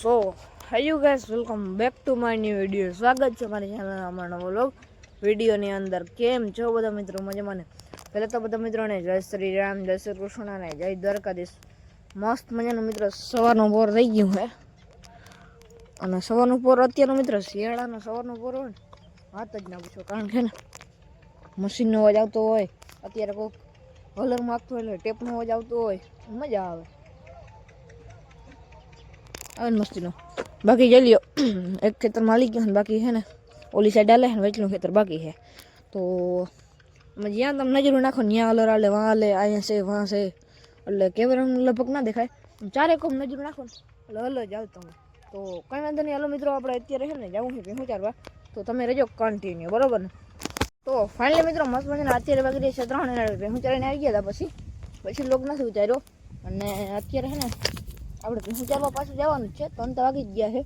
So hi guys welcome back to my new video સ્વાગત છે મારી ચેનલ અમારા નવો લોગ વિડીયોની અંદર કેમ છો બધા મિત્રો? મજામાં ને? પહેલાં તો બધા મિત્રોને જય શ્રી રામ, જય શ્રી કૃષ્ણ અને જય દ્વારકાધીશ. મસ્ત મજાનું મિત્ર, સવારનું પોર થઈ ગયું હે. અને સવારનું પોર અત્યારનો મિત્ર, શિયાળાનો સવારનું પોર હોય વાત જ ના પૂછો, કારણ કે ને મશીનનો અવાજ આવતો હોય, અત્યારે કોઈક કલર માગતો હોય એટલે ટેપનો અવાજ આવતો હોય, મજા આવે. આવે ને મસ્તીનો બાકી જઈ લ્યો એક ખેતરમાં હાલી ગયો ને બાકી છે ને ઓલી સાઈડ હાલે ને વચલું ખેતર બાકી છે તો અમે જ્યાં તમે નજરો નાખો ને ત્યાં અલર હાલે વાં હાલે અહીંયા છે વાં છે એટલે કેમેરાનું લગભગ ના દેખાય ચારે કોમ નજરો નાખો ને એટલે હલો જ આવતો હું તો કંઈ વાંધો નહીં હાલો મિત્રો આપણે અત્યારે છે ને જવું છે ભેહું ચારવા તો તમે રહેજો કન્ટિન્યુ બરોબર ને તો ફાઇનલી મિત્રો મસ્ત મજાના અત્યારે વાગી રહ્યા છે ત્રણ અને ભેહું ચારીને આવી ગયા હતા પછી. પછી લોક નથી ઉતાર્યો. અને અત્યારે છે ને આપણે ભેહું ચારવા પાછું જવાનું જ છે. ત્રણ તો વાગી જ ગયા છે.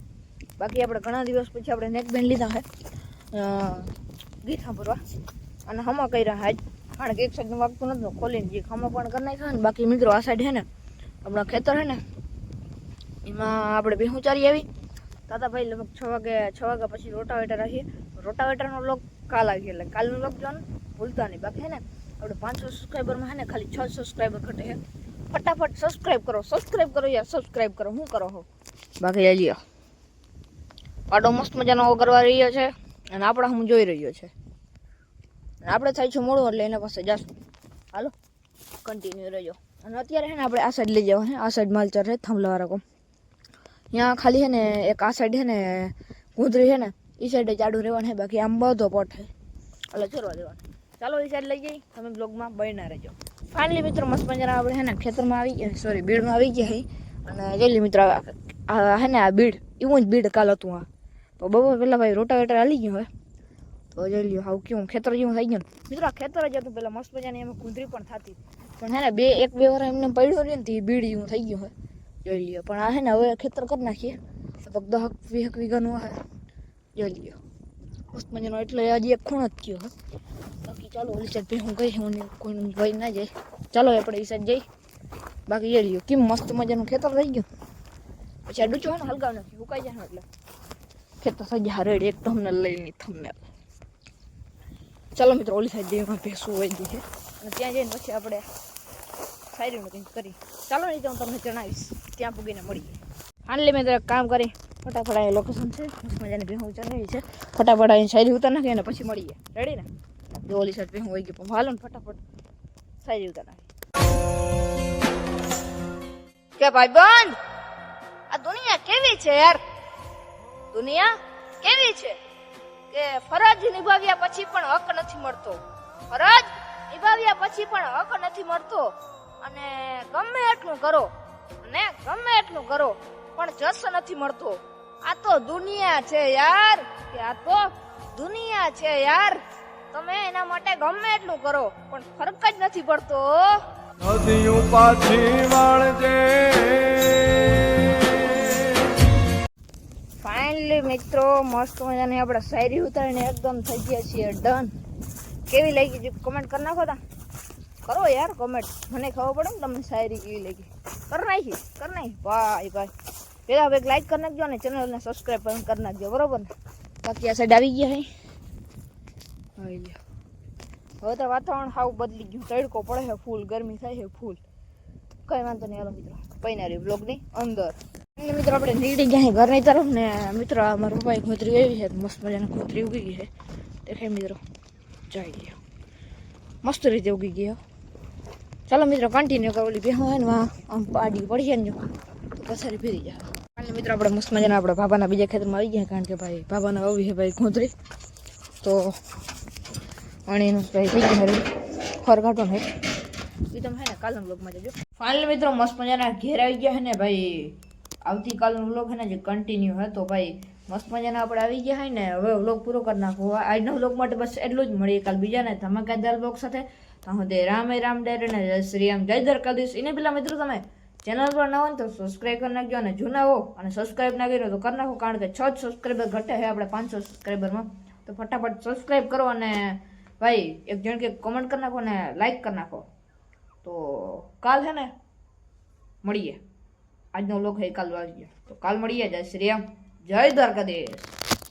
બાકી આપણે ઘણા દિવસ પછી આપણે નેક બેન્ડ લીધા છે. અ, ગીત સાંભળવા. અને હમા કર્યા હાજ કારણ કે એક સાઈડનું વાગતું નથી ખોલીને જે હમા પણ કરી નાખ્યા ને બાકી મિત્રો આ સાઈડ છે ને આપણા ખેતર છે ને એમાં આપણે ભેહું ચારી આવી. દાદાભાઈ લગભગ છ વાગે છ વાગ્યા પછી રોટાવેટર આવીએ. રોટાવેટરનો લોક કાલ આવી એટલે કાલનો લોક જોવાનું ભૂલતા નહીં. બાકી છે ને આપણે પાંચસો સબસ્ક્રાઈબરમાં છે ને ખાલી છ સબસ્ક્રાઈબર ઘટે છે. ફટાફટ સબસ્ક્રાઈબ કરો સબસ્ક્રાઈબ કરો યાર સબસ્ક્રાઈબ કરો શું કરો હો? બાકી લઈ લ્યો. પાડો મસ્ત મજાનો કરવા રહ્યો છે અને આપણે હું જોઈ રહ્યો છે. અને આપણે થાય છે મોડું એટલે એના પાસે જશું. હાલો કન્ટિન્યુ રહેજો. અને અત્યારે છે ને આપણે આ સાઈડ લઈ જવા છે આ સાઈડ માલચર છે થાંભલાવાળા કોમ. ત્યાં ખાલી છે ને એક આ સાઈડ છે ને ગુંદરી છે ને એ સાઈડે જાડું રહેવાનું છે બાકી આમ બધો પોટ છે એટલે ચરવા દેવાનું. ચાલો એ સાઈડ લઈ જઈ તમે બ્લોગમાં બનીના રહેજો. ફાઇનલી મિત્રો, મસ્ત મજાના આપણે છે ને ખેતરમાં આવી ગયા. સોરી બીડમાં આવી ગયા હી અને જઈ મિત્રો, આ હે ને આ બીડ. એવું જ બીડ કાલ હતું આ. તો બપોર પહેલાં ભાઈ રોટાવેટર હાલી ગયું હવે. તો જઈ લ્યો હાવ કેવું, ખેતર જેવું થઈ ગયું ને. મિત્રો, આ ખેતર જ હતું પહેલાં મસ્ત મજાની, એમાં કુંદરી પણ થતી. પણ હે ને બે, એક બે વાર એમને પડ્યો રહ્યો ને તો એ બીડ જેવું થઈ ગયું હોય જોઈ લ્યો પણ આ હે ને હવે ખેતર કરી નાખીએ. લગભગ દહક વીહક વીઘાનું આ જોઈ લ્યો મસ્ત મજાનો એટલે હજી એક ખૂણ જ થયો બાકી ચાલો, ઓલી સાઈડ ભાઈ હું ગઈ હું કોઈનું ભય ના જાય. ચાલો આપણે એ સાઈડ જઈ. બાકી એ રહ્યું. કેમ મસ્ત મજાનું ખેતર થઈ ગયું? પછી આ ડૂચો ને હલગાવ નથી ઉકાઈ જાય એટલે. ખેતર થઈ જાય રેડી એક તમને લઈને તમને ચાલો મિત્રો, ઓલી સાઈડ જઈએ ભેંસું હોય જઈએ અને ત્યાં જઈને પછી આપણે સાયરીનું કંઈક કરી. ચાલો નહીં તો હું તમને જણાવીશ. ત્યાં પૂગીને મળીએ. હાનલી મેં કામ કરી. ફટાફટ અહીં લોકેશન છે. મજાની ભેહું ચલાવી છે. ફટાફટ અહીં શાયરી ઉતાર નાખી અને પછી મળીએ. રેડી ને? જો ઓલી શર્ટ ભેહું હોય ગઈ પણ હાલો ને ફટાફટ શાયરી ઉતાર નાખી. કે ભાઈ બંધ? આ દુનિયા કેવી છે યાર? દુનિયા કેવી છે? કે ફરજ નિભાવ્યા પછી પણ હક નથી મળતો. ફરજ નિભાવ્યા પછી પણ હક નથી મળતો. અને ગમે એટલું કરો. અને ગમે એટલું કરો. પણ જસ નથી મળતો. આ તો દુનિયા છે યાર. કે આ તો દુનિયા છે યાર. તમે એના માટે ગમે એટલું કરો પણ ફરક જ નથી પડતો. નદીયું પાછી વાળજે. ફાઇનલી મિત્રો મસ્ત મજાની આપણે શાયરી ઉતારીને એકદમ થઈ ગયા છીએ. ડન કેવી લાગી છે? કમેન્ટ કરી નાખો તા. કરો યાર કમેન્ટ મને ખબર પડે ને તમને શાયરી કેવી લાગી. કર નાખી કર નાખી. ભાઈ ભાઈ પેલા એક લાઈક કરી નાખજો અને ચેનલને સબસ્ક્રાઈબ પણ કરી નાખજો બરોબર ને? બાકી આ સાઈડ આવી ગયા હે. આવી ગયા. હવે તો વાતાવરણ સાવ બદલી ગયું. તડકો પડે છે ફૂલ ગરમી થાય છે ફૂલ કઈ વાંધો નહીં હાલો મિત્રો. પૈનારી બ્લોગની અંદર. મિત્રો આપણે નીકળી ગયા ઘરની તરફ ને મિત્રો મારા પપ્પાએ ખોતરી આવી છે મસ્ત મજાની ખોતરી ઉગી ગઈ છે. દેખાય મિત્રો જઈ ગયા. મસ્ત રીતે ઉગી ગયો ચાલો મિત્રો કન્ટિન્યુ કરો ઓલી બેહો ને આમ પાડી પડી જાય ને પછી ફેરી જાય એટલે મિત્રો આપણે મસ્ત મજાના આપણા બાબાના બીજા ખેતરમાં આવી ગયા કારણ કે ભાઈ બાબાના આવી છે ભાઈ ખોતરી તો અણીનું ભાઈ થઈ ગયું હારું ખર કાઢવાનું હે એ તમે હે ને કાલના બ્લોગમાં જજો. ફાઇનલ મિત્રો મસ્ત મજાના ઘેર આવી ગયા છે ને ભાઈ. આવતીકાલનો વ્લોગ હે ને જે કન્ટિન્યુ હતો ભાઈ. મસ્ત મજાના આપણે આવી ગયા હોય ને, હવે વ્લોગ પૂરો કરી નાખો. આજના વ્લોગ માટે બસ એટલું જ મળીએ કાલ બીજાને ધમાકેદાર બ્લોગ સાથે. તો હું તે રામે રામ ડેર ને જય શ્રી રામ, જય દ્વારકાધીશ. એને પેલા મિત્રો તમે ચેનલ પર ન હોય તો સબસ્ક્રાઈબ કરી નાખજો અને જૂના હો અને સબસ્ક્રાઈબ ના કર્યો તો કરી નાખો, કારણ કે છ જ સબસ્ક્રાઈબર ઘટે છે આપણે પાંચસો સબસ્ક્રાઈબરમાં તો ફટાફટ સબસ્ક્રાઈબ કરો અને ભાઈ, એક જણ કે કોમેન્ટ કરી નાખો અને લાઈક કરી નાખો. તો કાલ છે ને મળીએ. આજનો લોક હે કાલ વાગ્યો તો કાલ મળીએ. જય શ્રી રામ. જય દ્વારકાધીશ.